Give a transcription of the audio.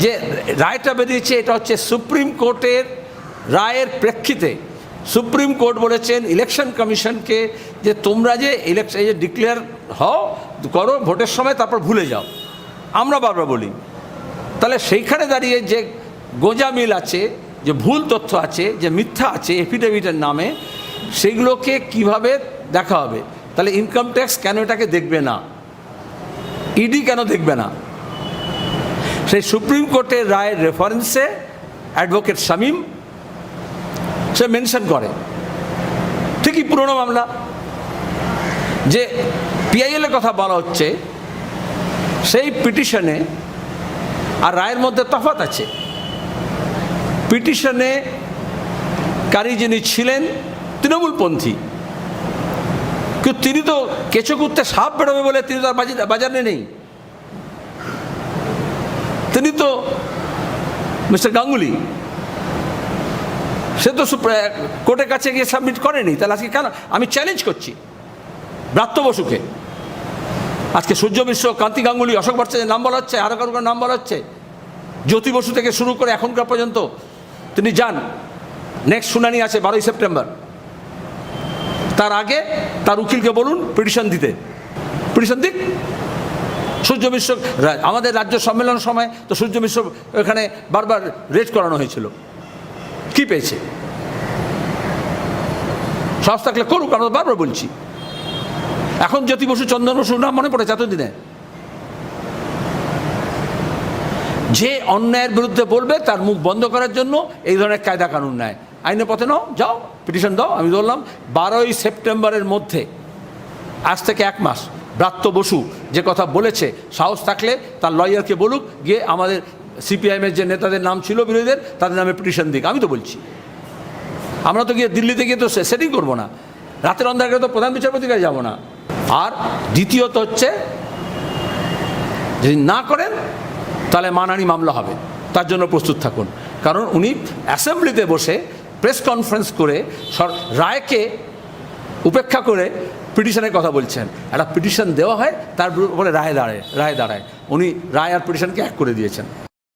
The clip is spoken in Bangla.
যে রায়টা বেরিয়েছে, এটা হচ্ছে সুপ্রিম কোর্টের রায়ের প্রেক্ষিতে। সুপ্রিম কোর্ট বলেছেন, ইলেকশন কমিশনকে যে তোমরা যে ইলেকশন যে ডিক্লেয়ার হও, করো, ভোটের সময় তারপর ভুলে যাও। আমরা বারবার বলি। তাহলে সেইখানে দাঁড়িয়ে যে গোঁজা মিল আছে, যে ভুল তথ্য আছে, যে মিথ্যা আছে এফিডেভিটের নামে, সেগুলোকে কীভাবে দেখা হবে? তাহলে ইনকাম ট্যাক্স কেন এটাকে দেখবে না? ইডি কেন দেখবে না? সেই সুপ্রিম কোর্টের রায়ের রেফারেন্সে অ্যাডভোকেট শামীম, সে মেনশন করে। ঠিকই পুরনো মামলা। যে পিআইএল এর কথা বলা হচ্ছে, সেই পিটিশনে আর রায়ের মধ্যে তফাৎ আছে। পিটিশনে কারি যিনি ছিলেন তৃণমূলপন্থী কিন্তু তিনি তো কেঁচো কুত্তে সাপ বেরোবে বলে তিনি তো আর বাজারে নেই। তিনি তো মিস্টার গাঙ্গুলি সে তো কোর্টের কাছে গিয়ে সাবমিট করেনি। তাহলে আজকে কেন? আমি চ্যালেঞ্জ করছি। ব্রাত্য বসুকে। আজকে সূর্য মিশ্র, কান্তি গাঙ্গুলি, অশোক ভট্টাচার্যের নাম বলা হচ্ছে কারও কারও নাম বলা হচ্ছে। জ্যোতি বসু থেকে শুরু করে এখনকার পর্যন্ত তিনি যান। নেক্সট শুনানি আছে বারোই সেপ্টেম্বর। তার আগে তার উকিলকে বলুন পিটিশন দিতে। পিটিশন দিক। সূর্য রা- আমাদের রাজ্য সম্মেলনের সময় তো সূর্য মিশ্র এখানে বারবার রেড করানো হয়েছিল। কি পেয়েছে? সাহস থাকলে করুক, আমরা বারবার বলছি। এখন জ্যোতি বসু, চন্দন বসুর নাম মনে পড়েছে এতদিনে? যে অন্যায়ের বিরুদ্ধে বলবে তার মুখ বন্ধ করার জন্য এই ধরনের কায়দা কানুন নেয়। আইনের পথে নাও, যাও পিটিশন দাও, আমি বললাম, বারোই সেপ্টেম্বরের মধ্যে, আজ থেকে এক মাস ব্রাত্য বসু যে কথা বলেছে, সাহস থাকলে তার লয়ারকে বলুক, গিয়ে আমাদের সিপিআইএমের যে নেতাদের নাম ছিল বিরোধীদের, তাদের নামে পিটিশন দিক। আমি তো বলছি। আমরা তো গিয়ে দিল্লিতে গিয়ে তো সেটিং করব না। রাতের অন্ধকারে তো প্রধান বিচারপতির কাছে যাব না। আর দ্বিতীয়ত হচ্ছে, যদি না করেন, তাহলে মানহানি মামলা হবে। তার জন্য প্রস্তুত থাকুন। কারণ উনি অ্যাসেম্বলিতে বসে প্রেস কনফারেন্স করে রায়কে উপেক্ষা করে পিটিশনের কথা বলছেন। একটা পিটিশন দেওয়া হয়, তার উপরে রায় দাঁড়ায় রায় দাঁড়ায়। উনি রায় আর পিটিশনকে এক করে দিয়েছেন।